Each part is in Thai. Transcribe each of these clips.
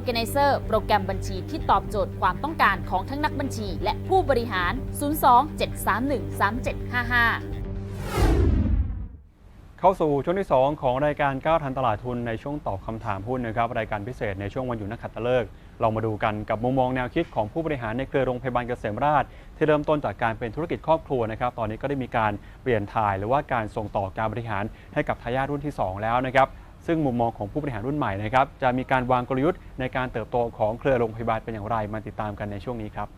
Organizer โปรแกรมบัญชีที่ตอบโจทย์ความต้องการของทั้งนักบัญชี และผู้บริหาร 02-731-3755 เข้าสู่ช่วงที่ 2 ของรายการก้าวทันตลาดทุนในช่วงตอบคำถามหุ้นนะครับ รายการพิเศษในช่วงวันหยุดนักขัตฤกษ์เรามาดูกันกับมุมมองแนวคิดของผู้บริหารในเครือโรงพยาบาลเกษมราช ที่เริ่มต้นจากการเป็นธุรกิจครอบครัวนะครับ ตอนนี้ก็ได้มีการเปลี่ยนถ่ายหรือว่าการส่งต่อการบริหารให้กับทายาทรุ่นที่ 2 แล้วนะครับ ซึ่งมุมมองของผู้บริหารรุ่นใหม่นะครับจะมีการวางกลยุทธ์ในการเติบโตของเครือโรงพยาบาลเป็นอย่างไรมาติดตามกันในช่วงนี้ครับ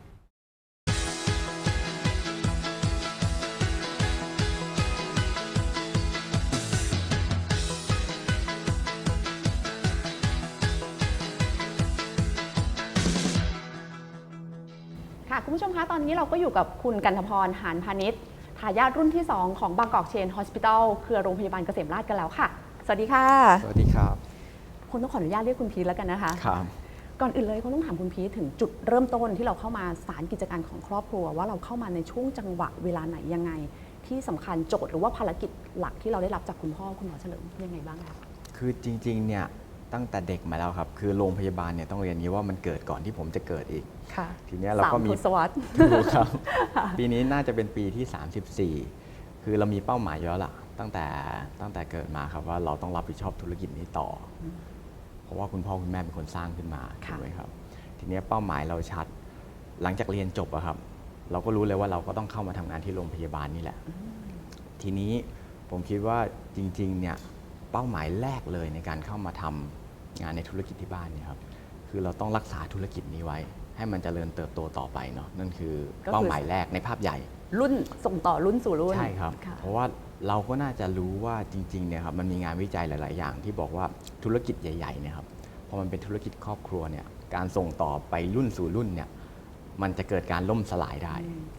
ค่ะคุณผู้ชมคะตอนนี้เราก็อยู่กับคุณกันทพรหานพาณิชย์ทายาทรุ่นที่ 2 ของบางกอกเชนฮอสพิทอลเครือโรงพยาบาลเกษมราชกันแล้วค่ะ สวัสดีค่ะ สวัสดีครับคุณต้องขออนุญาตเรียกคุณพีทแล้วกันนะคะ ครับก่อนอื่นเลยคงต้องถามคุณพีทถึงจุดเริ่มต้นที่เราเข้ามาสารกิจการของครอบครัว ว่าเราเข้ามาในช่วงจังหวะเวลาไหนยังไง ที่สำคัญโจทย์หรือว่าภารกิจหลักที่เราได้รับจากคุณพ่อคุณหมอเฉลิมยังไงบ้างคะคือจริงๆเนี่ยตั้งแต่เด็กมาแล้วครับ คือโรงพยาบาลเนี่ยต้องเรียนอย่างนี้ว่ามันเกิดก่อนที่ผมจะเกิดอีกค่ะทีเนี้ยเราก็มีสทศวรรษถูกครับ ปีนี้น่าจะเป็นปีที่ 34 คือเรามีเป้าหมายอยู่แล้วล่ะ ตั้งแต่ตั้งแต่เกิดมาครับว่าเราต้องรับผิดชอบธุรกิจนี้ต่ออเพราะว่าคุณพ่อคุณแม่เป็นคนสร้างขึ้นมาค่ะถูกไหมครับ ทีเนี้ยเป้าหมายเราชัด หลังจากเรียนจบอะครับ เราก็รู้เลยว่าเราก็ต้องเข้ามาทำงานที่โรงพยาบาลนี่แหละ ทีนี้ผมคิดว่าจริงๆเนี่ยเป้าหมายแรกเลยในการเข้ามาทำงานในธุรกิจที่บ้านเนี่ยครับคือเราต้องรักษาธุรกิจนี้ไว้ ให้มันเจริญเติบโตต่อไปเนาะนั่นคือก็คือเป้าหมายแรกในภาพใหญ่ รุ่นส่งต่อรุ่นสู่รุ่นใช่ครับค่ะเพราะว่า เราก็น่าจะรู้ว่าจริงๆเนี่ยครับมันมีงานวิจัยหลาย ๆ อย่างที่บอกว่าธุรกิจใหญ่ๆเนี่ยครับพอมันเป็นธุรกิจครอบครัวเนี่ยการส่งต่อไปรุ่นสู่รุ่นเนี่ยมันจะเกิดการล่มสลายได้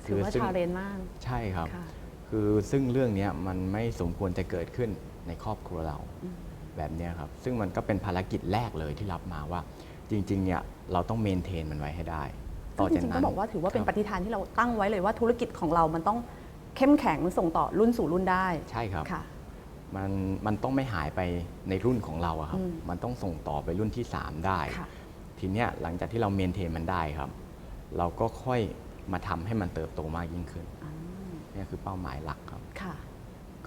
ถือว่าซึ่งชาเลนจ์มาก ใช่ครับค่ะคือซึ่งเรื่องเนี้ยมันไม่สมควรจะเกิดขึ้นในครอบครัวเราอืมแบบเนี้ยครับ ซึ่งมันก็เป็นภารกิจแรกเลยที่รับมาว่า จริงๆเนี่ยเราต้องเมนเทนมันไว้ให้ได้ซึ่งจริงๆต้องบอกว่าถือว่าเป็นคปรับฏิฐานที่เราตั้งไว้เลยว่าธุรกิจของเรามันต้อง เข้มแข็งส่งต่อรุ่นสู่รุ่นได้ใช่ครับค่ะ มันมันต้องไม่หายไปในรุ่นของเราอะครับ อืมมันต้องส่งต่อไปรุ่นที่ 3 ได้ ค่ะ ทีเนี้ยหลังจากที่เราเมนเทนมันได้ครับ เราก็ค่อยมาทำให้มันเติบโตมากยิ่งขึ้นอ่าเนี่ยคือเป้าหมายหลักครับ ค่ะ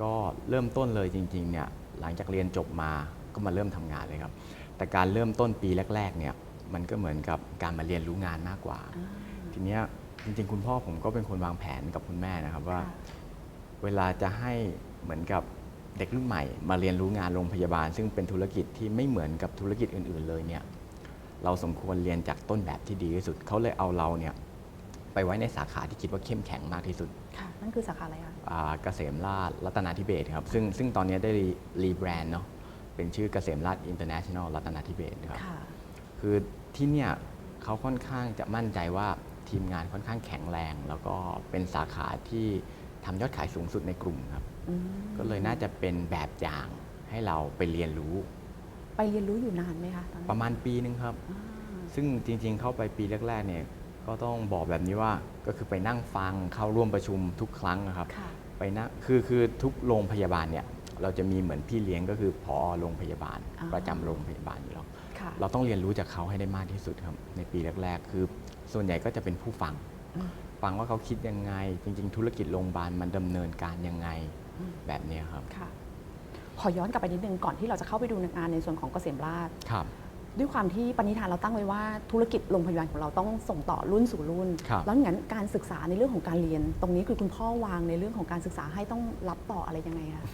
ก็เริ่มต้นเลยจริงๆเนี่ยหลังจากเรียนจบมาก็มาเริ่มทำงานเลยครับ แต่การเริ่มต้นปีแรกๆเนี่ยมันก็เหมือนกับการมาเรียนรู้งานมากกว่าทีเนี้ย จริงๆ คุณพ่อผมก็เป็นคนวางแผนกับคุณแม่นะครับว่าค่ะเวลาจะให้เหมือนกับเด็กรุ่นใหม่ มาเรียนรู้งานโรงพยาบาล ซึ่งเป็นธุรกิจที่ไม่เหมือนกับธุรกิจอื่น ๆ เลยเนี่ยเราสมควรเรียนจากต้นแบบที่ดีที่สุดเขาเลยเอาเราเนี่ยไปไว้ในสาขาที่คิดว่าเข้มแข็งมากที่สุดค่ะนั่นคือสาขาอะไรคะอ่าเกษมราชรัตนาธิเบศรครับซึ่งซึ่งตอนนี้ได้รีรีแบรนด์เนาะเป็นชื่อเกษมราชอินเตอร์เนชั่นแนลรัตนาธิเบศรครับค่ะคือที่เนี่ยเขาค่อนข้างจะมั่นใจว่า ทีมงานค่อนข้างแข็งแรง แล้วก็เป็นสาขาที่ทำยอดขายสูงสุดในกลุ่มครับ อืมก็เลยน่าจะเป็นแบบอย่างให้เราไปเรียนรู้ไปเรียนรู้อยู่นานไหมคะตอนนั้นประมาณปีนึงครับ อ่าซึ่งจริงๆ เข้าไปปีแรกๆเนี่ยก็ต้องบอกแบบนี้ว่าก็คือไปนั่งฟังเข้าร่วมประชุมทุกครั้งนะครับ ค่ะ ไปนะคือคือทุกโรงพยาบาลเนี่ยเราจะมีเหมือนพี่เลี้ยงก็คือพอโรงพยาบาล อ่า ประจำโรงพยาบาลอยู่แล้วค่ะ เราต้องเรียนรู้จากเขาให้ได้มากที่สุดครับในปีแรกๆ คือ ส่วนใหญ่ก็จะเป็นผู้ฟังอืมฟังว่าเขาคิดยังไง จริง ๆ ธุรกิจโรงพยาบาลมันดำเนินการยังไงอืมแบบเนี้ยครับค่ะขอย้อนกลับไปนิดนึงก่อนที่เราจะเข้าไปดูงานในส่วนของเกษมราชครับด้วยความที่ปณิธานเราตั้งไว้ว่าธุรกิจโรงพยาบาลของเราต้องส่งต่อรุ่นสู่รุ่นครับแล้วงั้นการศึกษาในเรื่องของการเรียน ตรงนี้คือคุณพ่อวางในเรื่องของการศึกษาให้ต้องรับต่ออะไรยังไงคะ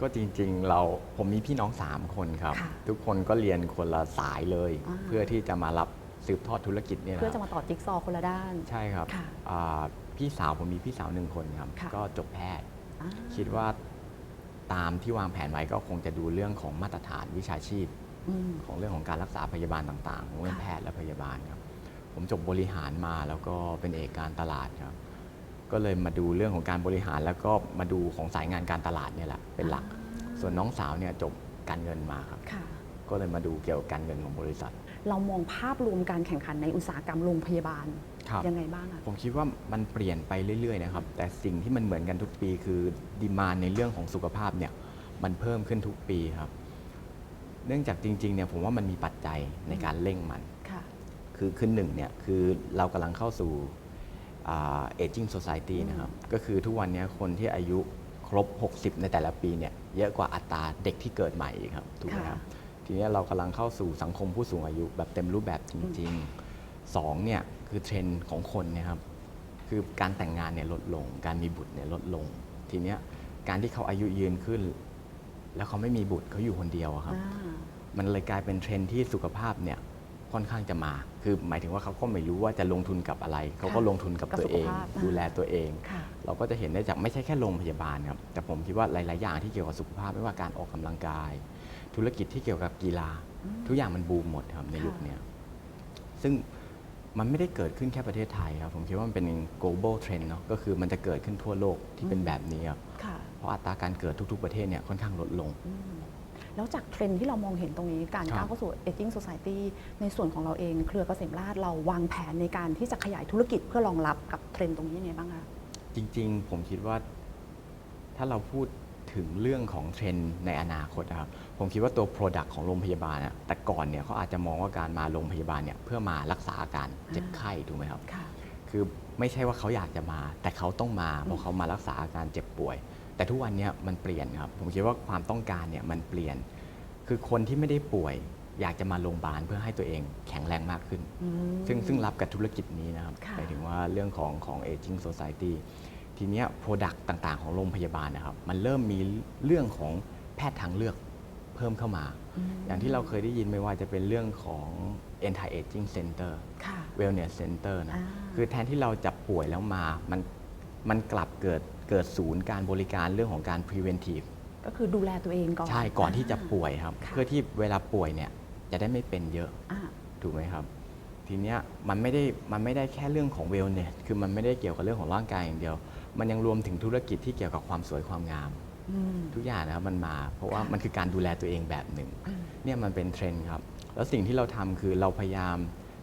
ก็จริงๆเราผมมีพี่น้อง 3 คนครับค่ะทุกคนก็เรียนคนละสายเลยอ่าเพื่อที่จะมารับ สืบทอดธุรกิจเนี่ยเพื่อนะจะมาต่อจิ๊กซอว์คนละด้าน ใช่ครับค่ะอ่าพี่สาวผมมีพี่สาวหนึ่งคนครับ ค่ะ ก็จบแพทย์ อ่า คิดว่าตามที่วางแผนไว้ก็คงจะดูเรื่องของมาตรฐานวิชาชีพ อืม ของเรื่องของการรักษาพยาบาลต่างๆของเรื่องค่ะ แพทย์และพยาบาลครับ ผมจบบริหารมาแล้วก็เป็นเอกการตลาดครับ ก็เลยมาดูเรื่องของการบริหารแล้วก็มาดูของสายงานการตลาดเนี่ยแหละเป็นหลัก ส่วนน้องสาวเนี่ยจบการเงินมาครับ ค่ะ ก็เลยมาดูเกี่ยวกับการเงินของบริษัท เรามองภาพรวมการแข่งขันในอุตสาหกรรมโรงพยาบาลครับยังไงบ้างอะผมคิดว่ามันเปลี่ยนไปเรื่อยๆนะครับ แต่สิ่งที่มันเหมือนกันทุกปีคือดีมานในเรื่องของสุขภาพเนี่ยมันเพิ่มขึ้นทุกปีครับ เนื่องจากจริงๆเนี่ยผมว่ามันมีปัจจัยในการเร่งมันค่ะคือคือหนึ่งเนี่ยคือเรากำลังเข้าสู่เอจิ้งโซซ i ตี้นะครับ ก็คือทุกวันเนี้ยคนที่อายุครบ 60 ในแต่ละปีเนี่ยเยอะกว่าอัตราเด็กที่เกิดใหม่อีกครับถูกไหมครับ ทีเนี้ยเรากำลังเข้าสู่สังคมผู้สูงอายุแบบเต็มรูปแบบจริงๆสองเนี่ยคือเทรนด์ของคนเนะครับคือการแต่งงานเนี่ยลดลง การมีบุตรเนี่ยลดลง ทีเนี้ยการที่เขาอายุยืนขึ้น แล้วเขาไม่มีบุตรเขาอยู่คนเดียวอะครับ อ่า มันเลยกลายเป็นเทรนด์ที่สุขภาพเนี่ยค่อนข้างจะมา คือหมายถึงว่าเขาก็ไม่รู้ว่าจะลงทุนกับอะไร เขาก็ลงทุนกับกับตัวเอง สุขภาพอ่าดูแลตัวเอง ค่ะ เราก็จะเห็นได้จากไม่ใช่แค่โรงพยาบาลครับ แต่ผมคิดว่าหลาย ๆ อย่างที่เกี่ยวกับสุขภาพไม่ว่าการออกกำลังกาย ธุรกิจที่เกี่ยวกับกีฬา ทุกอย่างมันบูมหมดครับในยุคเนี้ยซึ่งมันไม่ได้เกิดขึ้นแค่ประเทศไทยครับ ผมคิดว่ามันเป็น global trend เนาะก็คือมันจะเกิดขึ้นทั่วโลกที่เป็นแบบนี้ครับค่ะเพราะอัตราการเกิดทุก ๆ ประเทศเนี่ยค่อนข้างลดลง แล้วจากเทรนด์ที่เรามองเห็นตรงนี้การครับก้าวเข้าสู่ aging society ในส่วนของเราเองเครือเกษมราชเราวางแผนในการที่จะขยายธุรกิจเพื่อรองรับกับเทรนด์ตรงนี้ยังไงบ้างคะจริง ๆ ผมคิดว่าถ้าเราพูด ถึงเรื่องของเทรนด์ในอนาคตนะครับ ผมคิดว่าตัว Product ของโรงพยาบาลอะแต่ก่อนเนี่ยเขาอาจจะมองว่าการมาโรงพยาบาลเนี่ยเพื่อมารักษาอาการเจ็บไข้ถูกไหมครับ ค่ะ คือไม่ใช่ว่าเขาอยากจะมา แต่เขาต้องมาเพราะเขามารักษาอาการเจ็บป่วย แต่ทุกวันเนี้มันเปลี่ยนครับ ผมคิดว่าความต้องการเนี่ยมันเปลี่ยน คือคนที่ไม่ได้ป่วย อยากจะมาโรงพยาบาลเพื่อให้ตัวเองแข็งแรงมากขึ้นซึ่งซึ่งรับกับธุรกิจนี้นะครับค่ะ หมายถึงว่าเรื่องของของ aging society ทีเนี้ย product ต่างๆ ของโรงพยาบาลนะครับ มันเริ่มมีเรื่องของแพทย์ทางเลือกเพิ่มเข้ามา อย่างที่เราเคยได้ยินไม่ว่าจะเป็นเรื่องของ anti aging center ค่ะ wellness center นะ อ่า คือแทนที่เราจะป่วยแล้วมา มัน มันกลับเกิด เกิดศูนย์การบริการเรื่องของการ preventive ก็คือดูแลตัวเองก่อน ใช่ ก่อนที่จะป่วยครับ ค่ะ เพื่อที่เวลาป่วยเนี่ย จะได้ไม่เป็นเยอะ อ่า ถูกไหมครับ ทีเนี้ยมันไม่ได้มันไม่ได้แค่เรื่องของ wellness คือมันไม่ได้เกี่ยวกับเรื่องของร่างกายอย่างเดียว มันยังรวมถึงธุรกิจที่เกี่ยวกับความสวยความงามอืมทุกอย่างนะครับมันมา เพราะว่าค่ะมันคือการดูแลตัวเองแบบหนึ่งอืมเนี่ยมันเป็นเทรนด์ครับ แล้วสิ่งที่เราทำคือเราพยายาม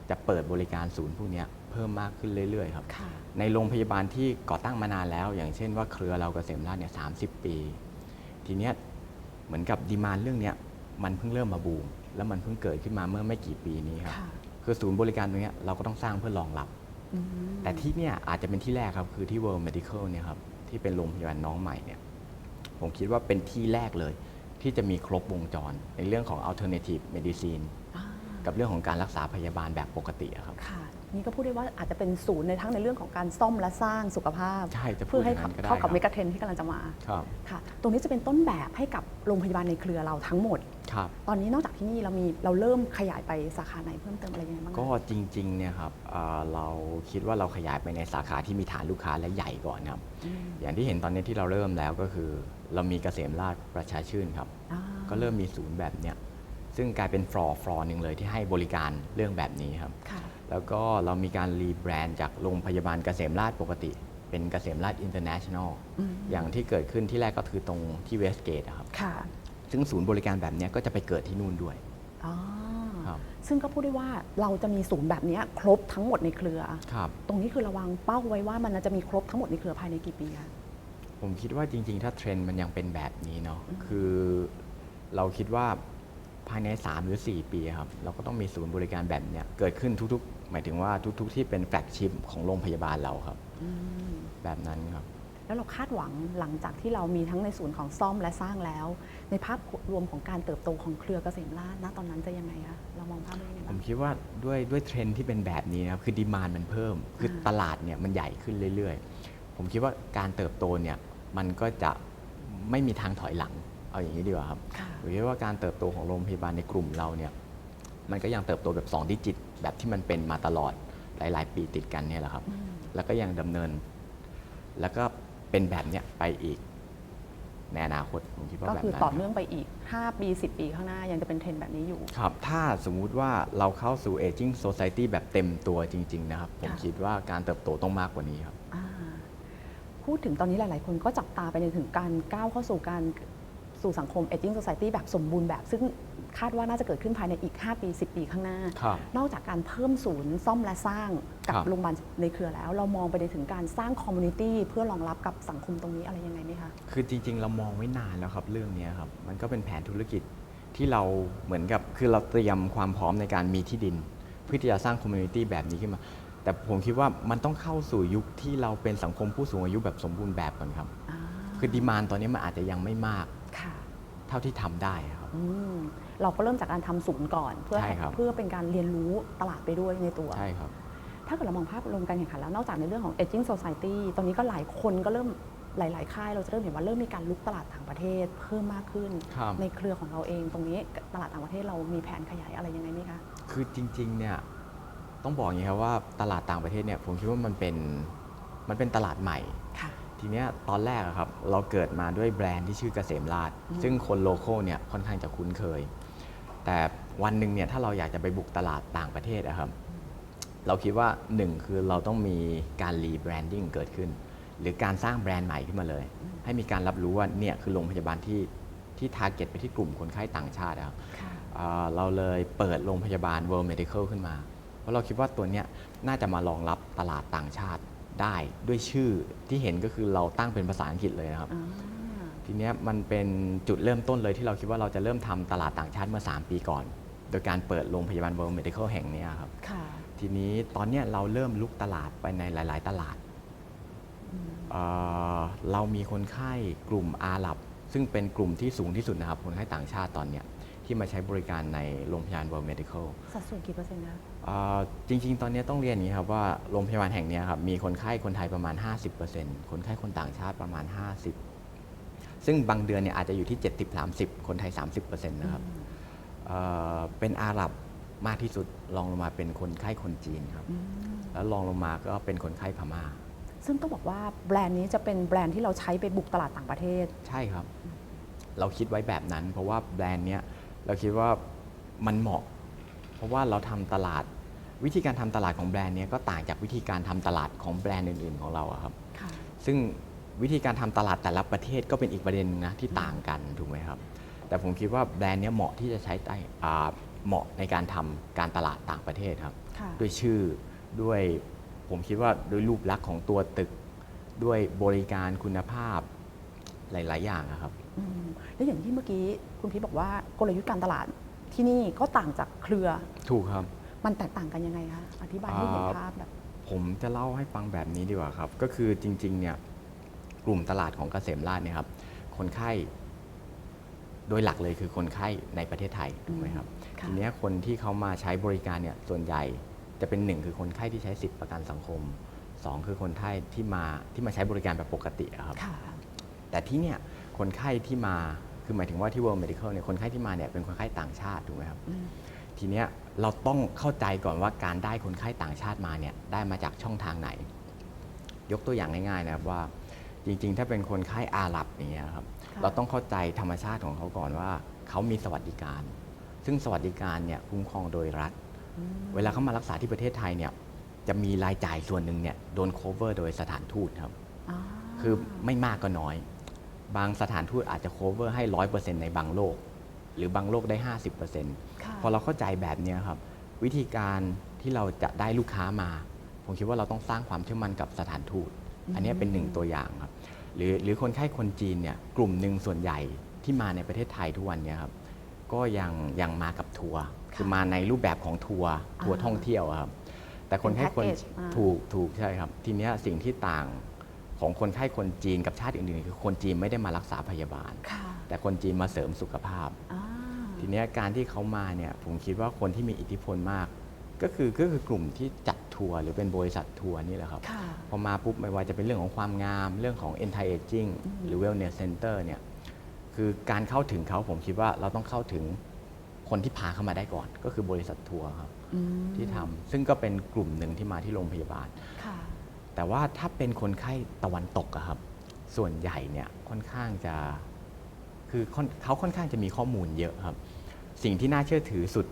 จะเปิดบริการศูนย์พวกเนี้ยเพิ่มมากขึ้นเรื่อยๆครับค่ะในโรงพยาบาลที่ก่อตั้งมานานแล้ว อย่างเช่นว่าเครือเราเกษมราชเนี่ยสาปี ทีเนี้ยเหมือนกับดีมานเรื่องเนี้ยมันเพิ่งเริ่มมาบูม แล้วมันเพิ่งเกิดขึ้นมาเมื่อไม่กี่ปีนี้ครับค่ะคือศูนย์บริการตรงเนี้ยเราก็ต้องสร้างเพื่อรองรับ อืมแต่ที่เนี่ยอาจจะเป็นที่แรกครับคือที่ World Medical เนี่ยครับที่เป็นโรงพยาบาลน้องใหม่เนี่ยผมคิดว่าเป็นที่แรกเลย ที่จะมีครบวงจรในเรื่องของ alternative medicine อ่า กับเรื่องของการรักษาพยาบาลแบบปกติอะครับ ค่ะ นี่ก็พูดได้ว่าอาจจะเป็นศูนย์ในทั้งในเรื่องของการซ่อมและสร้างสุขภาพ ใช่จะพูดเพื่อให้อย่างนั้นก็ได้เข้ากับครับเมกะเทรนด์ที่กำลังจะมา ครับค่ะ ตรงนี้จะเป็นต้นแบบให้กับโรงพยาบาลในเครือเราทั้งหมด ครับ ตอนนี้นอกจากที่นี่เรามีเราเริ่มขยายไปสาขาไหนเพิ่มเติมอะไรยังไงบ้างคะ ก็จริงๆเนี่ยครับเอ่อเราคิดว่าเราขยายไปในสาขาที่มีฐานลูกค้าและใหญ่ก่อนครับ อืม อย่างที่เห็นตอนนี้ที่เราเริ่มแล้วก็คือ เรามีเกษมราชประชาชื่นครับ อ่าก็เริ่มมีศูนย์แบบเนี้ย ซึ่งกลายเป็นฟลอร์ฟลอร์หนึ่งเลยที่ให้บริการเรื่องแบบนี้ครับ ค่ะ แล้วก็เรามีการรีแบรนด์จากโรงพยาบาลเกษมราชปกติ เป็นเกษมราชอินเตอร์เนชั่นแนลอืม อย่างที่เกิดขึ้นที่แรกก็คือตรงที่เวสเกตครับ ค่ะ ซึ่งศูนย์บริการแบบเนี้ยก็จะไปเกิดที่นู่นด้วย อ๋อ ครับ ซึ่งก็พูดได้ว่าเราจะมีศูนย์แบบเนี้ยครบทั้งหมดในเครือ ครับ ตรงนี้คือระวังเป้าไว้ว่ามันจะมีครบทั้งหมดในเครือภายในกี่ปีคะ ผมคิดว่าจริง ๆ ถ้าเทรนด์มันยังเป็นแบบนี้เนาะ คือเราคิดว่า ภายใน 3 หรือ 4 ปีครับเราก็ต้องมีศูนย์บริการแบบเนี้ยเกิดขึ้นทุกๆ หมายถึงว่าทุก ๆ ที่เป็นแฟลกชิพของโรงพยาบาลเราครับแบบนั้นครับ แล้วเราคาดหวังหลังจากที่เรามีทั้งในส่วนของซ่อมและสร้างแล้ว ในภาพรวมของการเติบโตของเครือเกษมราชณตอนนั้นจะยังไงคะเรามองภาพได้ยังไงผบ้าง มคิดว่าด้วยด้วยเทรนด์ที่เป็นแบบนี้นะครับคือดีมานมันเพิ่ม คือตลาดเนี่ยมันใหญ่ขึ้นเรื่อยๆ ผมคิดว่าการเติบโตเนี่ยมันก็จะไม่มีทางถอยหลัง เอาอย่างนี้ดีกว่าครับค่ะผมคิดว่าการเติบโตของโรงพยาบาลในกลุ่มเราเนี่ยมันก็ยังเติบโตแบบ 2 ดิจิต แบบที่มันเป็นมาตลอดหลาย ๆ ปีติดกันเนี่ยแหละครับ แล้วก็ยังดำเนิน แล้วก็เป็นแบบเนี้ยไปอีกในอนาคตผมคิดว่าก็แบบคือนั้นต่อเนื่องไปอีก 5 ปี 10 ปีข้างหน้ายังจะเป็นเทรนด์แบบนี้อยู่ ครับ ถ้าสมมุติว่าเราเข้าสู่ aging society แบบเต็มตัวจริง ๆ นะครับ ผมค่ะคิดว่าการเติบโตต้องมากกว่านี้ครับอ่าพูดถึงตอนนี้หลาย ๆ คนก็จับตาไปในถึงการก้าวเข้าสู่การ สู่สังคม aging society แบบสมบูรณ์แบบ ซึ่งคาดว่าน่าจะเกิดขึ้นภายในอีก 5 ปี 10 ปีข้างหน้าครับนอกจากการเพิ่มศูนย์ซ่อมและสร้างกับครับโรงพยาบาลในเครือแล้ว เรามองไปในถึงการสร้างคอมมูนิตี้เพื่อรองรับกับสังคมตรงนี้อะไรยังไงไหมคะ คือจริง ๆ เรามองไว้นานแล้วครับเรื่องเนี้ยครับ มันก็เป็นแผนธุรกิจที่เราเหมือนกับคือเราเตรียมความพร้อมในการมีที่ดิน เพื่อที่จะสร้างคอมมูนิตี้แบบนี้ขึ้นมา แต่ผมคิดว่ามันต้องเข้าสู่ยุคที่เราเป็นสังคมผู้สูงอายุแบบสมบูรณ์แบบก่อนครับอ่า คือดีมานตอนนี้มันอาจจะยังไม่มาก ค่ะเท่าที่ทำได้ครับ อืมเราก็เริ่มจากการทำศูนย์ก่อน เพื่อใช่ครับ เพื่อเป็นการเรียนรู้ตลาดไปด้วยในตัว ใช่ครับ ถ้าเกิดเรามองภาพรวมการแข่งขันแล้ว นอกจากในเรื่องของ aging society ตอนนี้ก็หลายคนก็เริ่มหลาย ๆ ค่ายเราจะเริ่มเห็นว่าเริ่มมีการลุกตลาดต่างประเทศเพิ่มมากขึ้น ครับ ในเครือของเราเองตรงนี้ตลาดต่างประเทศเรามีแผนขยายอะไรยังไงไหมคะ คือจริงๆเนี่ยต้องบอกอย่างนี้ครับว่าตลาดต่างประเทศเนี่ยผมคิดว่ามันเป็นมันเป็นตลาดใหม่ ค่ะ ทีเนี้ยตอนแรกอะครับเราเกิดมาด้วยแบรนด์ที่ชื่อเกษมราชอืมซึ่งคนโลโก้เนี่ยค่อนข้างจะคุ้นเคย แต่วันหนึ่งเนี่ยถ้าเราอยากจะไปบุกตลาดต่างประเทศอะครับเราคิดว่าหนึ่งคือเราต้องมีการรีแบรนดิ้งเกิดขึ้น หรือการสร้างแบรนด์ใหม่ขึ้นมาเลย ให้มีการรับรู้ว่าเนี่ยคือโรงพยาบาลที่ที่ทาร์เก็ตไปที่กลุ่มคนไข้ต่างชาติอะครับค่ะอ่าเราเลยเปิดโรงพยาบาล World Medical ขึ้นมา เพราะเราคิดว่าตัวเนี้ยน่าจะมารองรับตลาดต่างชาติ ได้ด้วยชื่อที่เห็นก็คือเราตั้งเป็นภาษาอังกฤษเลยนะครับอ่าทีเนี้ยมันเป็นจุดเริ่มต้นเลยที่เราคิดว่าเราจะเริ่มทำตลาดต่างชาติเมื่อ 3 ปีก่อน โดยการเปิดโรงพยาบาล World Medical แห่งเนี้ยครับ ค่ะทีนี้ตอนเนี้ยเราเริ่มลุกตลาดไปในหลาย ๆ ตลาดอืมเอ่อเรามีคนไข้กลุ่มอาหรับ ซึ่งเป็นกลุ่มที่สูงที่สุดนะครับคนไข้ต่างชาติตอนเนี้ยที่มาใช้บริการในโรงพยาบาล World Medical สัดส่วนกี่เปอร์เซ็นต์คะเอ่อ จริง ๆ ตอนนี้ต้องเรียนอย่างนี้ครับว่าโรงพยาบาลแห่งเนี้ยครับมีคนไข้คนไทยประมาณ 50%คนไข้คนต่างชาติประมาณ 50 ซึ่งบางเดือนเนี่ยอาจจะอยู่ที่ 70-30 คนไทย 30%นะครับเอ่อเป็นอาหรับมากที่สุดรองลงมาเป็นคนไข้คนจีนครับอืมแล้วรองลงมาก็เป็นคนไข้พม่า ซึ่งต้องบอกว่าแบรนด์นี้จะเป็นแบรนด์ที่เราใช้ไปบุกตลาดต่างประเทศ ใช่ครับ เราคิดไว้แบบนั้น เพราะว่าแบรนด์เนี้ยเราคิดว่ามันเหมาะ เพราะว่าเราทำตลาดวิธีการทำตลาดของแบรนด์เนี้ยก็ต่างจากวิธีการทำตลาดของแบรนด์อื่น ๆ ของเราอะครับค่ะซึ่งวิธีการทำตลาดแต่ละประเทศก็เป็นอีกประเด็นหนึงนะที่ต่างกันถูกไหมครับ แต่ผมคิดว่าแบรนด์เนี้ยเหมาะที่จะใช้ได้อ่าเหมาะในการทำการตลาดต่างประเทศครับค่ะด้วยชื่อด้วยผมคิดว่าด้วยรูปลักษณ์ของตัวตึกด้วยบริการคุณภาพหลาย ๆ อย่างอะครับอืมแล้วอย่างที่เมื่อกี้คุณพีชบอกว่ากลยุทธ์การตลาด ที่นี่ก็ต่างจากเครือ ถูกครับ มันแตกต่างกันยังไงคะอธิบายให้เห็นอ่าภาพแบบ ผมจะเล่าให้ฟังแบบนี้ดีกว่าครับ ก็คือจริงๆเนี่ยกลุ่มตลาดของเกษมราชเนี่ยครับ คนไข้โดยหลักเลยคือคนไข้ในประเทศไทยถูกไหมครับค่ะ ทีเนี้ยคนที่เขามาใช้บริการเนี่ยส่วนใหญ่จะเป็นหนึ่งคือคนไข้ที่ใช้สิทธิประกันสังคมสองคือคนไข้ที่มาที่มาใช้บริการแบบปกติอะครับ ค่ะ แต่ที่เนี่ยคนไข้ที่มา คือหมายถึงว่าที่ World Medical เนี่ยคนไข้ที่มาเนี่ยเป็นคนไข้ต่างชาติถูกไหมครับอืมทีเนี้ยเราต้องเข้าใจก่อนว่าการได้คนไข้ต่างชาติมาเนี่ยได้มาจากช่องทางไหน ยกตัวอย่างง่ายๆนะครับว่าจริงๆ ถ้าเป็นคนไข้อาหรับอย่างเงี้ยครับค่ะเราต้องเข้าใจธรรมชาติของเขาก่อนว่าเขามีสวัสดิการ ซึ่งสวัสดิการเนี่ยคุ้มครองโดยรัฐอืมเวลาเขามารักษาที่ประเทศไทยเนี่ยจะมีรายจ่ายส่วนหนึ่งเนี่ยโดน cover โดยสถานทูตครับอ่าคือไม่มากก็น้อย บางสถานทูตอาจจะ cover ให้ร้อยเปอร์เซ็นต์ในบางโลก หรือบางโลกได้50%เค่ะพอเราเข้าใจแบบเนี้ยครับ วิธีการที่เราจะได้ลูกค้ามา ผมคิดว่าเราต้องสร้างความเชื่อมั่นกับสถานทูต อันเนี้ยเป็นหนึ่งตัวอย่างครับ หรือหรือคนไข้คนจีนเนี่ยกลุ่มหนึ่งส่วนใหญ่ที่มาในประเทศไทยทุกวันเนี้ยครับก็ยังยังมากับทัวร์คือมาในรูปแบบของทัวร์ทัวร์ท่องเที่ยวอะครับแต่คนไข้คนเป็น package อ่าถูกถูกใช่ครับ ทีเนี้ยสิ่งที่ต่าง ของคนไข้คนจีนกับชาติอื่นๆคือคนจีนไม่ได้มารักษาพยาบาลค่ะแต่คนจีนมาเสริมสุขภาพอ่าทีเนี้ยการที่เขามาเนี่ยผมคิดว่าคนที่มีอิทธิพลมาก ก็คือก็คือกลุ่มที่จัดทัวร์หรือเป็นบริษัททัวร์นี่แหละครับค่ะพอมาปุ๊บไม่ว่าจะเป็นเรื่องของความงาม เรื่องของ anti aging อืมหรือ wellness center เนี่ยคือการเข้าถึงเขาผมคิดว่าเราต้องเข้าถึงคนที่พาเข้ามาได้ก่อน ก็คือบริษัททัวร์ครับอืมที่ทำซึ่งก็เป็นกลุ่มหนึ่งที่มาที่โรงพยาบาลค่ะ แต่ว่าถ้าเป็นคนไข้ตะวันตกอะครับ ส่วนใหญ่เนี่ยค่อนข้างจะคือค่อนเขาค่อนข้างจะมีข้อมูลเยอะครับ สิ่งที่น่าเชื่อถือสุด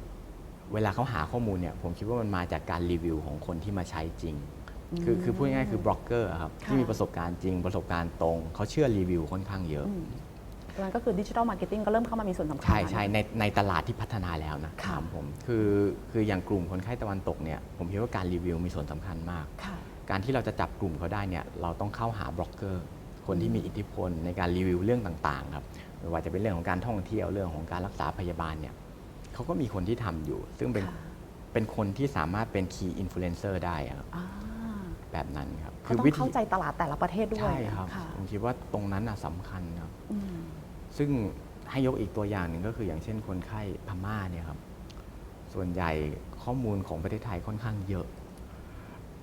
เวลาเขาหาข้อมูลเนี่ย ผมคิดว่ามันมาจากการรีวิวของคนที่มาใช้จริง คือคือพูดง่ายๆคือบล็อกเกอร์อะครับค่ะที่มีประสบการณ์จริง ประสบการณ์ตรงเขาเชื่อรีวิวค่อนข้างเยอะอืมตรงนั้นก็คือดิจิทัลมาร์เก็ตติ้งก็เริ่มเข้ามามีส่วนสำคัญ ใช่ใช่ในในตลาดที่พัฒนาแล้วนะค่ะถามผมคือคืออย่างกลุ่มคนไข้ตะวันตกเนี่ยผมคิดว่าการรีวิวมีส่วนสำคัญมากค่ะ การที่เราจะจับกลุ่มเขาได้เนี่ยเราต้องเข้าหาบล็อกเกอร์คนที่มีอิทธิพลในการรีวิวเรื่องต่างๆครับไม่ว่าจะเป็นเรื่องของการท่องเที่ยวเรื่องของการรักษาพยาบาลเนี่ยเขาก็มีคนที่ทำอยู่ ซึ่งเป็นค่ะเป็นคนที่สามารถเป็น key influencer ได้อะครับอ่าแบบนั้นครับเขาต้องเข้าใจตลาดแต่ละประเทศด้วยใช่ครับค่ะผมคิดว่าตรงนั้นน่ะสำคัญครับอืมซึ่งให้ยกอีกตัวอย่างหนึ่งก็คืออย่างเช่นคนไข้พม่าเนี่ยครับส่วนใหญ่ข้อมูลของประเทศไทยค่อนข้างเยอะ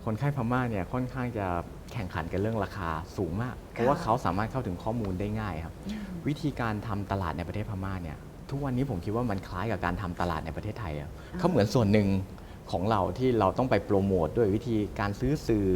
คนไข้พม่าเนี่ยค่อนข้างจะแข่งขันกันเรื่องราคาสูงมาก เพราะว่าเขาสามารถเข้าถึงข้อมูลได้ง่ายครับ วิธีการทำตลาดในประเทศพม่าเนี่ยทุกวันนี้ผมคิดว่ามันคล้ายกับการทำตลาดในประเทศไทยอะเขาเหมือนส่วนหนึ่งของเราที่เราต้องไปโปรโมทด้วยวิธีการซื้อสื่อ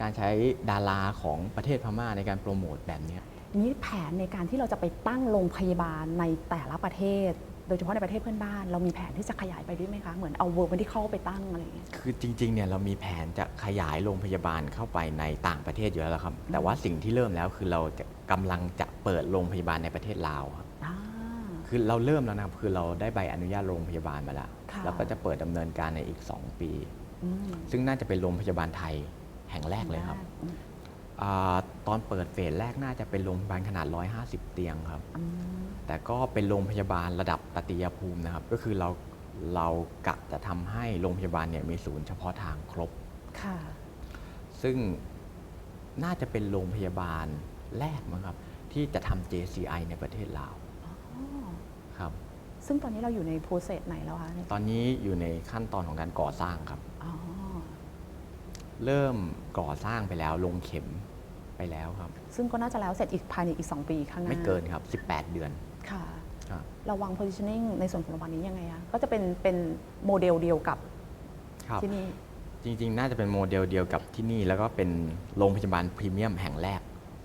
การใช้ดาราของประเทศพม่าในการโปรโมทแบบเนี้ยนี้แผนในการที่เราจะไปตั้งโรงพยาบาลในแต่ละประเทศ โดยเฉพาะในประเทศเพื่อนบ้าน เรามีแผนที่จะขยายไปด้วยไหมคะ เหมือนเอาเวิร์มันที่เข้าไปตั้งอะไรอย่างเงี้ย คือจริงๆเนี่ยเรามีแผนจะขยายโรงพยาบาลเข้าไปในต่างประเทศอยู่แล้วล่ะครับ แต่ว่าสิ่งที่เริ่มแล้วคือเราจะกำลังจะเปิดโรงพยาบาลในประเทศลาวครับอ่า คือเราเริ่มแล้วนะครับคือเราได้ใบอนุญาตโรงพยาบาลมาแล้วค่ะ แล้วก็จะเปิดดำเนินการในอีก 2 ปี อืมซึ่งน่าจะเป็นโรงพยาบาลไทยแห่งแรกเลยครับอืมอาตอนเปิดเฟสแรกน่าจะเป็นโรงพยาบาลขนาด 150 เตียงครับ อืม แต่ก็เป็นโรงพยาบาลระดับตติยภูมินะครับ ก็คือเราเรากะจะทำให้โรงพยาบาลเนี่ยมีศูนย์เฉพาะทางครบ ค่ะ ซึ่งน่าจะเป็นโรงพยาบาลแรกมั้งครับ ที่จะทำ JCI ในประเทศลาวอ๋อครับ ซึ่งตอนนี้เราอยู่ในโปรเซสไหนแล้วคะเนี่ยตอนนี้อยู่ในขั้นตอนของการก่อสร้างครับ อ๋อ เริ่มก่อสร้างไปแล้วลงเข็มไปแล้วครับ ซึ่งก็น่าจะแล้วเสร็จอีกภายในอีก 2 ปีข้างหน้าไม่เกินครับ 18 เดือน ค่ะครับ เราวาง positioning ในส่วนของโรงพยาบาลนี้ยังไงคะก็จะเป็นเป็นโมเดลเดียวกับครับ ที่นี่ จริงๆ น่าจะเป็นโมเดลเดียวกับที่นี่ แล้วก็เป็นโรงพยาบาลพรีเมียมแห่งแรก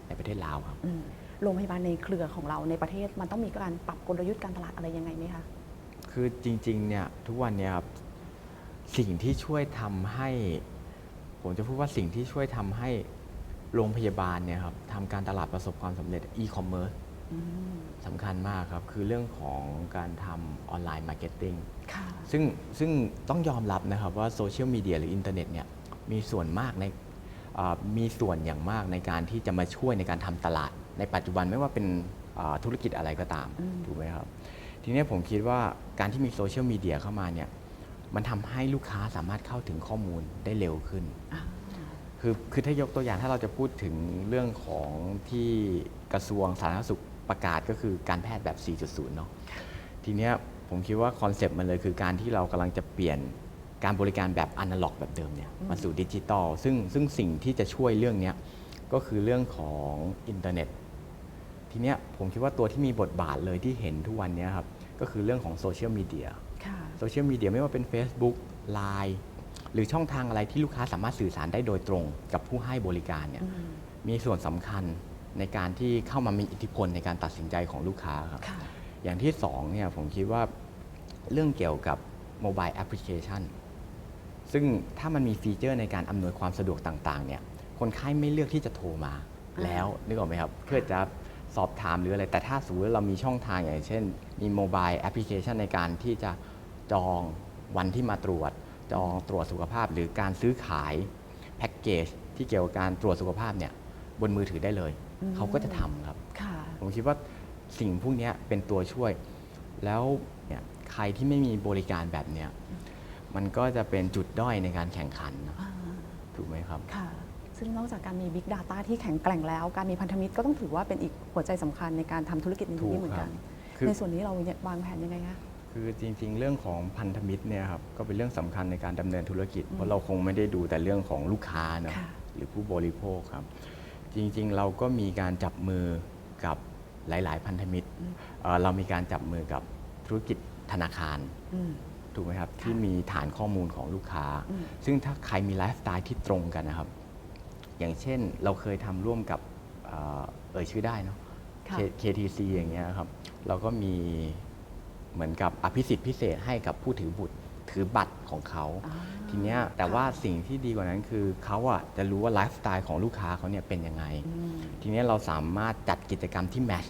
ในประเทศลาวครับ อืมโรงพยาบาลในเครือของเราในประเทศมันต้องมีการปรับกลยุทธ์การตลาดอะไรยังไงไหมคะ คือจริงๆ เนี่ยทุกวันเนี่ยครับสิ่งที่ช่วยทำให้ ผมจะพูดว่าสิ่งที่ช่วยทำให้โรงพยาบาลเนี่ยครับทำการตลาดประสบความสำเร็จอีคอมเมิร์ซอืม สำคัญมากครับ คือเรื่องของการทำออนไลน์มาร์เก็ตติ้งค่ะ ซึ่งซึ่งต้องยอมรับนะครับว่าโซเชียลมีเดียหรืออินเทอร์เน็ตเนี่ยมีส่วนมากในอ่ามีส่วนอย่างมากในการที่จะมาช่วยในการทำตลาด ในปัจจุบันไม่ว่าเป็นอ่าธุรกิจอะไรก็ตามอืม ถูกไหมครับ ทีนี้ผมคิดว่าการที่มีโซเชียลมีเดียเข้ามาเนี่ยมันทำให้ลูกค้าสามารถเข้าถึงข้อมูลได้เร็วขึ้น อ่า คือคือถ้ายกตัวอย่างถ้าเราจะพูดถึงเรื่องของที่กระทรวงสาธารณสุข ประกาศก็คือการแพทย์แบบ 4.0 เนาะทีเนี้ยผมคิดว่าคอนเซปต์มันเลยคือการที่เรากำลังจะเปลี่ยนการบริการแบบอนาล็อกแบบเดิมเนี่ยมาสู่ดิจิตอลซึ่งซึ่งสิ่งที่จะช่วยเรื่องเนี้ยก็คือเรื่องของอินเทอร์เน็ต ทีเนี้ยผมคิดว่าตัวที่มีบทบาทเลยที่เห็นทุกวันเนี้ยครับก็คือเรื่องของโซเชียลมีเดียค่ะ โซเชียลมีเดียไม่ว่าเป็น Facebook Line หรือช่องทางอะไรที่ลูกค้าสามารถสื่อสารได้โดยตรงกับผู้ให้บริการเนี่ยอืมมีส่วนสำคัญ ในการที่เข้ามามีอิทธิพลในการตัดสินใจของลูกค้าครับ ค่ะ อย่างที่สองเนี่ยผมคิดว่าเรื่องเกี่ยวกับโมบายแอปพลิเคชันซึ่งถ้ามันมีฟีเจอร์ในการอำนวยความสะดวกต่างๆเนี่ยคนไข้ไม่เลือกที่จะโทรมาอ่าแล้วนึกออกไหมครับ เพื่อจะสอบถามหรืออะไร แต่ถ้าสมมติเรามีช่องทางอย่างเช่น มีโมบายแอปพลิเคชันในการที่จะจองวันที่มาตรวจ จองตรวจสุขภาพ หรือการซื้อขายแพ็กเกจที่เกี่ยวกับการตรวจสุขภาพเนี่ยบนมือถือได้เลย เขาก็จะทำครับ ค่ะ ผมคิดว่าสิ่งพวกเนี้ยเป็นตัวช่วย แล้วเนี่ยใครที่ไม่มีบริการแบบเนี้ยมันก็จะเป็นจุดด้อยในการแข่งขันนะอ่าถูกไหมครับ ค่ะ ซึ่งนอกจากการมี Big Data ที่แข็งแกร่งแล้ว การมีพันธมิตรก็ต้องถือว่าเป็นอีกหัวใจสำคัญในการทำธุรกิจในถูที่กนี้เหมือนกันครับคือในส่วนนี้เราวางแผนยังไงคะคือจริง ๆ เรื่องของพันธมิตรเนี่ยครับก็เป็นเรื่องสำคัญในการดำเนินธุรกิจ เพราะเราคงไม่ได้ดูแต่เรื่องของลูกค้าเนอะค่ะหรือผู้บริโภคครับ จริงๆ เราก็มีการจับมือกับหลาย ๆ พันธมิตรเอ่อเรามีการจับมือกับธุรกิจธนาคาร อืม ถูกไหมครับ ที่มีฐานข้อมูลของลูกค้า อืม ซึ่งถ้าใครมีไลฟ์สไตล์ที่ตรงกันนะครับ อย่างเช่นเราเคยทำร่วมกับเอ่อเอ่ยชื่อได้เนาะ ค่ะ K- KTC อย่างเงี้ยครับ เราก็มีเหมือนกับอภิสิทธิ์พิเศษให้กับผู้ถือบุตรถือบัตรของเขา อ่า ทีเนี้ยแต่ค่ะว่าสิ่งที่ดีกว่านั้นคือเขาอะจะรู้ว่าไลฟ์สไตล์ของลูกค้าเขาเนี่ยเป็นยังไง อืมทีเนี้ยเราสามารถจัดกิจกรรมที่แมช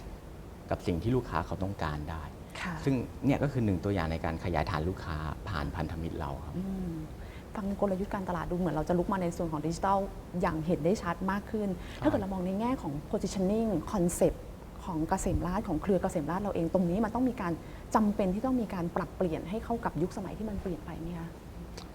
กับสิ่งที่ลูกค้าเขาต้องการได้ ค่ะซึ่งเนี่ยก็คือหนึ่งตัวอย่างในการขยายฐานลูกค้าผ่านพันธมิตรเราครับ อืมฟังกลยุทธ์การตลาดดูเหมือนเราจะลุกมาในส่วนของดิจิทัลอย่างเห็นได้ชัดมากขึ้น ถ้าเกิดเรามองในแง่ของ positioning concept ของเกษมราชของเครือเกษมราชเราเองตรงนี้มันต้องมีการจำเป็นที่ต้องมีการปรับเปลี่ยนให้เข้ากับยุคสมัยที่มันเปลี่ยนไปไหมคะ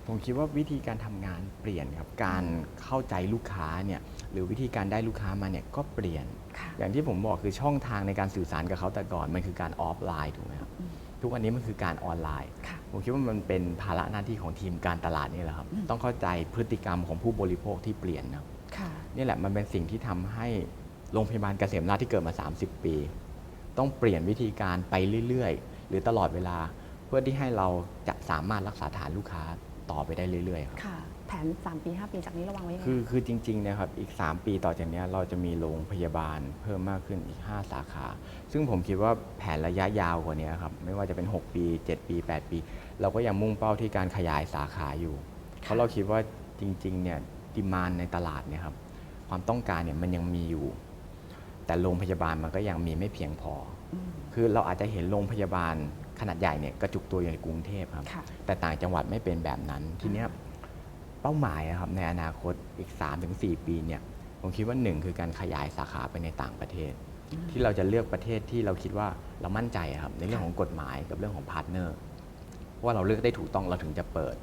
ผมคิดว่าวิธีการทำงานเปลี่ยนครับการเข้าใจลูกค้าเนี่ยหรือวิธีการได้ลูกค้ามาเนี่ยก็เปลี่ยนค่ะอย่างที่ผมบอกคือช่องทางในการสื่อสารกับเขาแต่ก่อนมันคือการออฟไลน์ถูกไหมครับทุกวันนี้มันคือการออนไลน์ค่ะผมคิดว่ามันเป็นภาระหน้าที่ของทีมการตลาดนี่แหละครับ ต้องเข้าใจพฤติกรรมของผู้บริโภคที่เปลี่ยนนะครับค่ะนี่แหละมันเป็นสิ่งที่ทำให้โรงพยาบาลเกษมราชที่เกิดมา 30 ปี ต้องเปลี่ยนวิธีการไปเรื่อยๆ หรือตลอดเวลาเพื่อที่ให้เราจะสามารถรักษาฐานลูกค้า ต่อไปได้เรื่อยๆครับ ค่ะ แผน 3 ปี 5 ปีจากนี้ระวังไว้ยังไงคือคือจริงๆเนะครับอีก 3 ปีต่อจากเนี้ยเราจะมีโรงพยาบาลเพิ่มมากขึ้นอีก 5 สาขา ซึ่งผมคิดว่าแผนระยะยาวกว่านี้ครับไม่ว่าจะเป็น 6 ปี 7 ปี 8 ปี เราก็ยังมุ่งเป้าที่การขยายสาขาอยู่ เพราะเราคิดว่าจริงๆเนี่ยดิมานในตลาดเนี่ยครับความต้องการเนี่ยมันยังมีอยู่ แต่โรงพยาบาลมันก็ยังมีไม่เพียงพออคือเราอาจจะเห็นโรงพยาบาล ขนาดใหญ่เนี่ยกระจุกตัวอยู่ในกรุงเทพครับ ค่ะ แต่ต่างจังหวัดไม่เป็นแบบนั้น ทีเนี้ยเป้าหมายอะครับในอนาคตอีก 3-4 ปีเนี่ยผมคิดว่าหนึ่งคือการขยายสาขาไปในต่างประเทศ ที่เราจะเลือกประเทศที่เราคิดว่าเรามั่นใจอะครับในเรื่องของกฎหมายกับเรื่องของพาร์ทเนอร์ว่าเราเลือกได้ถูกต้องเราถึงจะเปิด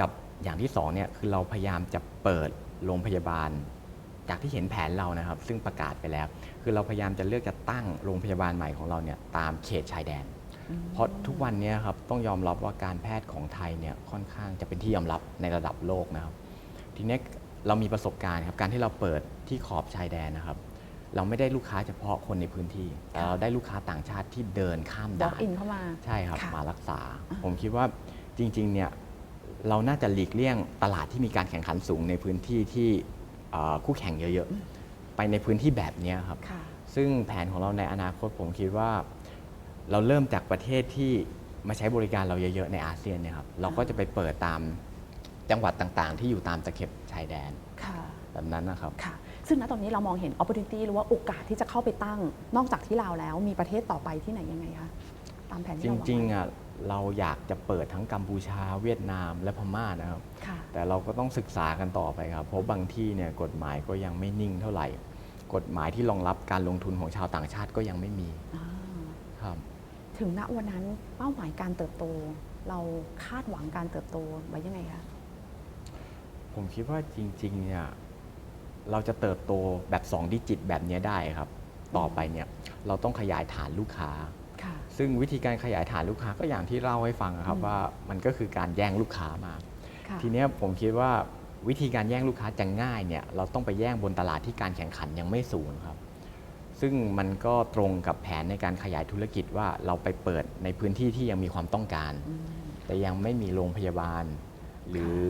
กับอย่างที่สองเนี่ยคือเราพยายามจะเปิดโรงพยาบาล จากที่เห็นแผนเรานะครับ ซึ่งประกาศไปแล้ว คือเราพยายามจะเลือกจะตั้งโรงพยาบาลใหม่ของเราเนี่ยตามเขตชายแดน เพราะทุกวันเนี้ครับต้องยอมรับว่าการแพทย์ของไทยเนี่ยค่อนข้างจะเป็นที่ยอมรับในระดับโลกนะครับ ทีเนี้ยเรามีประสบการณ์ครับการที่เราเปิดที่ขอบชายแดนนะครับ เราไม่ได้ลูกค้าเฉพาะคนในพื้นที่ แต่เราได้ลูกค้าต่างชาติที่เดินข้าม walk ด่าน in เข้ามาใช่ครับค่ะมารักษา ผมคิดว่าจริงๆเนี่ยเราน่าจะหลีกเลี่ยงตลาดที่มีการแข่งขันสูงในพื้นที่ที่เอ่อคู่แข่งเยอะๆ ไปในพื้นที่แบบเนี้ยครับค่ะซึ่งแผนของเราในอนาคตผมคิดว่า เราเริ่มจากประเทศที่มาใช้บริการเราเยอะๆในอาเซียนเนี่ยครับเราก็จะไปเปิดตามจังหวัดต่างๆ ที่อยู่ตามตะเข็บชายแดนค่ะแบบนั้นนะครับค่ะ ซึ่งณตอนนี้เรามองเห็น opportunity หรือว่าโอกาสที่จะเข้าไปตั้ง นอกจากที่ลาวแล้วมีประเทศต่อไปที่ไหนยังไงคะตามแผนจที่เราวางริงๆไว้อะเราอยากจะเปิดทั้งกัมพูชาเวียดนามและพม่านะครับ ค่ะ แต่เราก็ต้องศึกษากันต่อไปครับ เพราะบางที่เนี่ยกฎหมายก็ยังไม่นิ่งเท่าไหร่ กฎหมายที่รองรับการลงทุนของชาวต่างชาติก็ยังไม่มีอ่า ครับ ถึงณวันนั้นเป้าหมายการเติบโต เราคาดหวังการเติบโตไว้ยังไงคะผมคิดว่าจริงๆเนี่ยเราจะเติบโตแบบ2ดิจิตแบบเนี้ยได้ครับ ต่อไปเนี่ยเราต้องขยายฐานลูกค้าค่ะซึ่งวิธีการขยายฐานลูกค้าก็อย่างที่เล่าให้ฟังอะครับอืมว่ามันก็คือการแย่งลูกค้ามาค่ะทีเนี้ยผมคิดว่าวิธีการแย่งลูกค้าจะง่ายเนี่ยเราต้องไปแย่งบนตลาดที่การแข่งขันยังไม่สูงครับ ซึ่งมันก็ตรงกับแผนในการขยายธุรกิจว่าเราไปเปิดในพื้นที่ที่ยังมีความต้องการอืมแต่ยังไม่มีโรงพยาบาล หรือ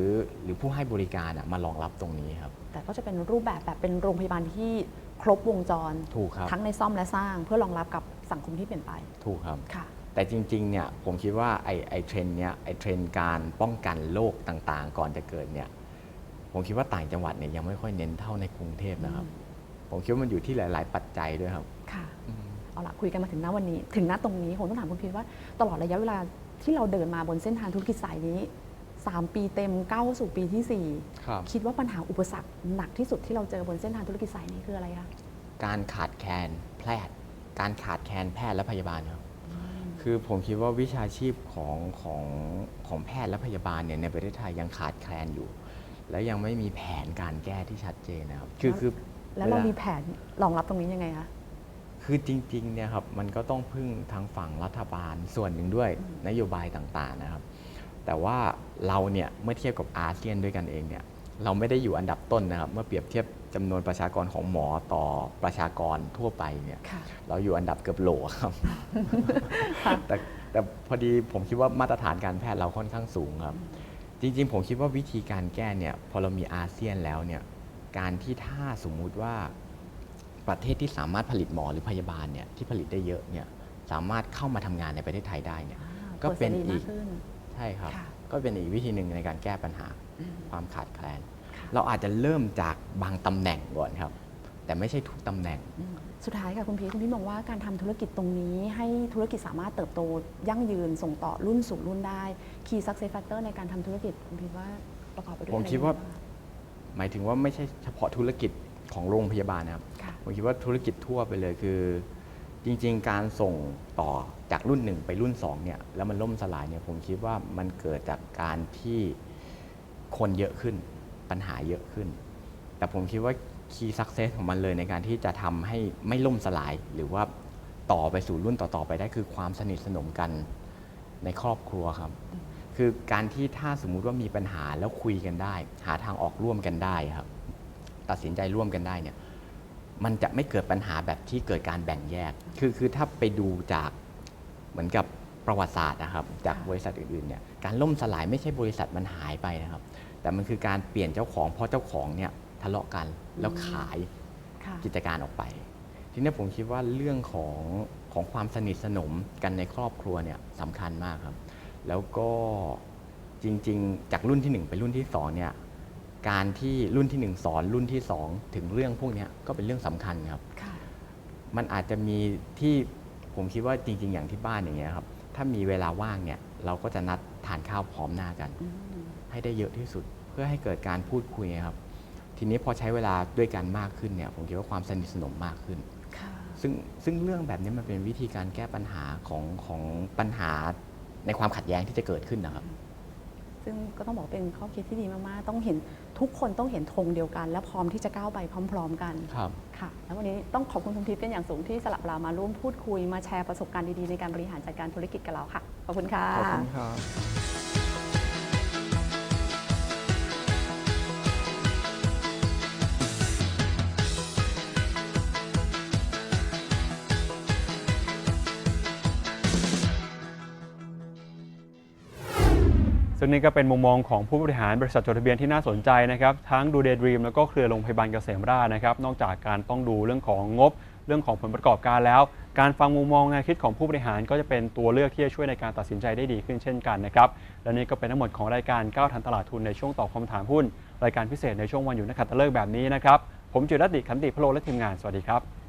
หรือผู้ให้บริการอะมารองรับตรงนี้ครับ แต่ก็จะเป็นรูปแบบแบบเป็นโรงพยาบาลที่ครบวงจรถูกครับทั้งในซ่อมและสร้างเพื่อรองรับกับสังคมที่เปลี่ยนไปถูกครับค่ะแต่จริงๆ เนี่ยผมคิดว่าไอ้ไอ้เทรนด์เนี้ยไอ้เทรนด์การป้องกันโรคต่างๆ ก่อนจะเกิดเนี่ยผมคิดว่าต่างจังหวัดเนี่ยยังไม่ค่อยเน้นเท่าในกรุงเทพนะครับ ผมคิดว่ามันอยู่ที่หลาย ๆ ปัจจัยด้วยครับ ค่ะ เอาละคุยกันมาถึงณวันนี้ ถึงณตรงนี้ผมต้องถามคุณพีทว่าตลอดระยะเวลาที่เราเดินมาบนเส้นทางธุรกิจสายนี้ 3 ปีเต็มก้าวสู่ปีที่ ครับ 4 คิดว่าปัญหาอุปสรรคหนักที่สุดที่เราเจอบนเส้นทางธุรกิจสายนี้คืออะไรคะการขาดแคลนแพทย์ การขาดแคลนแพทย์และพยาบาลครับ คือผมคิดว่าวิชาชีพของของของแพทย์และพยาบาลเนี่ยในประเทศไทยยังขาดแคลนอยู่ และยังไม่มีแผนการแก้ที่ชัดเจนนะครับ คือคือ แล้วเราวมีแผนรองรับตรงนี้ยังไงคะ คือจริงๆเนี่ยครับมันก็ต้องพึ่งทางฝั่งรัฐบาลส่วนหนึ่งด้วยนโยบายต่างๆนะครับ แต่ว่าเราเนี่ยเมื่อเทียบกับอาเซียนด้วยกันเองเนี่ยเราไม่ได้อยู่อันดับต้นนะครับ เมื่อเปรียบเทียบจำนวนประชากรของหมอต่อประชากรทั่วไปเนี่ยค่ะเราอยู่อันดับเกือบโหลครับแต่แต่พอดีผมคิดว่ามาตรฐานการแพทย์เราค่อนข้างสูงครับ จริง ๆ ผมคิดว่าวิธีการแก้เนี่ยพอเรามีอาเซียนแล้วเนี่ย การที่ถ้าสมมุติว่าประเทศที่สามารถผลิตหมอหรือพยาบาลเนี่ยที่ผลิตได้เยอะเนี่ยสามารถเข้ามาทำงานในประเทศไทยได้เนี่ยก็เป็นปิดสรีอีมากขึ้นใช่ครับค่ะก็เป็นอีกวิธีหนึ่งในการแก้ปัญหาอืมความขาดแคลนค่ะเราอาจจะเริ่มจากบางตำแหน่งก่อนครับ แต่ไม่ใช่ทุกตำแหน่งอืมสุดท้ายค่ะคุณพีทคุณพีทมองว่าการทำธุรกิจตรงนี้ให้ธุรกิจสามารถเติบโตยั่งยืนส่งต่อรุ่นสู่รุ่นได้ Key Success Factor ในการทำธุรกิจคุณพีทว่าประกอบไปด้วยผมอะไรคิดว่าบ้งะ หมายถึงว่าไม่ใช่เฉพาะธุรกิจของโรงพยาบาลนะครับค่ะผมคิดว่าธุรกิจทั่วไปเลยคือ จริง ๆ การส่งต่อจากรุ่นหนึ่งไปรุ่น2เนี่ยแล้วมันล่มสลายเนี่ยผมคิดว่ามันเกิดจากการที่คนเยอะขึ้นปัญหาเยอะขึ้น แต่ผมคิดว่าคีย์สักเซสของมันเลยในการที่จะทำให้ไม่ล่มสลาย หรือว่าต่อไปสู่รุ่นต่อๆไปได้คือความสนิทสนมกันในครอบครัวครับ คือการที่ถ้าสมมุติว่ามีปัญหาแล้วคุยกันได้ หาทางออกร่วมกันได้ครับ ตัดสินใจร่วมกันได้เนี่ยมันจะไม่เกิดปัญหาแบบที่เกิดการแบ่งแยก คือคือถ้าไปดูจากเหมือนกับประวัติศาสตร์นะครับ จากบริษัทอื่นๆเนี่ยการล่มสลายไม่ใช่บริษัทมันหายไปนะครับ แต่มันคือการเปลี่ยนเจ้าของเพราะเจ้าของเนี่ยทะเลาะกันแล้วขายค่ะกิจการออกไป ทีนี้ผมคิดว่าเรื่องของของความสนิทสนมกันในครอบครัวเนี่ยสำคัญมากครับ แล้วก็จริง ๆ จากรุ่นที่ 1 ไปรุ่นที่2เนี่ยการที่รุ่นที่ 1 สอนรุ่นที่ 2 ถึงเรื่องพวกเนี้ยก็เป็นเรื่องสำคัญครับค่ะมันอาจจะมีที่ผมคิดว่าจริง ๆ อย่างที่บ้านอย่างเงี้ยครับถ้ามีเวลาว่างเนี่ยเราก็จะนัดทานข้าวพร้อมหน้ากันอืมให้ได้เยอะที่สุดเพื่อให้เกิดการพูดคุยครับ ทีนี้พอใช้เวลาด้วยกันมากขึ้นเนี่ยผมคิดว่าความสนิทสนมมากขึ้นค่ะซึ่งซึ่งเรื่องแบบนี้มันเป็นวิธีการแก้ปัญหาของของปัญหา ในความขัดแย้งที่จะเกิดขึ้นนะครับ ซึ่งก็ต้องบอกเป็นข้อคิดที่ดีมากๆ ต้องเห็นทุกคนต้องเห็นธงเดียวกัน และพร้อมที่จะก้าวไปพร้อม ๆ กันครับค่ะ แล้ววันนี้ต้องขอบคุณคุณทิพย์เป็นอย่างสูงที่สลับเรามาร่วมพูดคุยมาแชร์ประสบการณ์ดีๆในการบริหารจัดการธุรกิจกับเราค่ะ ขอบคุณค่ะขอบคุณครับ ซึ่งนี่ก็เป็นมุมมองของผู้บริหารบริษัทจดทะเบียนที่น่าสนใจนะครับทั้งดูเดดรีมแล้วก็เครือโรงพยาบาลเกษมราชนะครับนอกจากการต้องดูเรื่องของงบ เรื่องของผลประกอบการแล้ว การฟังมุมมองแนวคิดของผู้บริหารก็จะเป็นตัวเลือกที่จะช่วยในการตัดสินใจได้ดีขึ้นเช่นกันนะครับและนี่ก็เป็นทั้งหมดของรายการก้าวทันตลาดทุนในช่วงตอบคำถามหุ้นรายการพิเศษในช่วงวันหยุดนักขัตฤกษ์แบบนี้นะครับผมจิรติขันติพโลและทีมงานสวัสดีครับ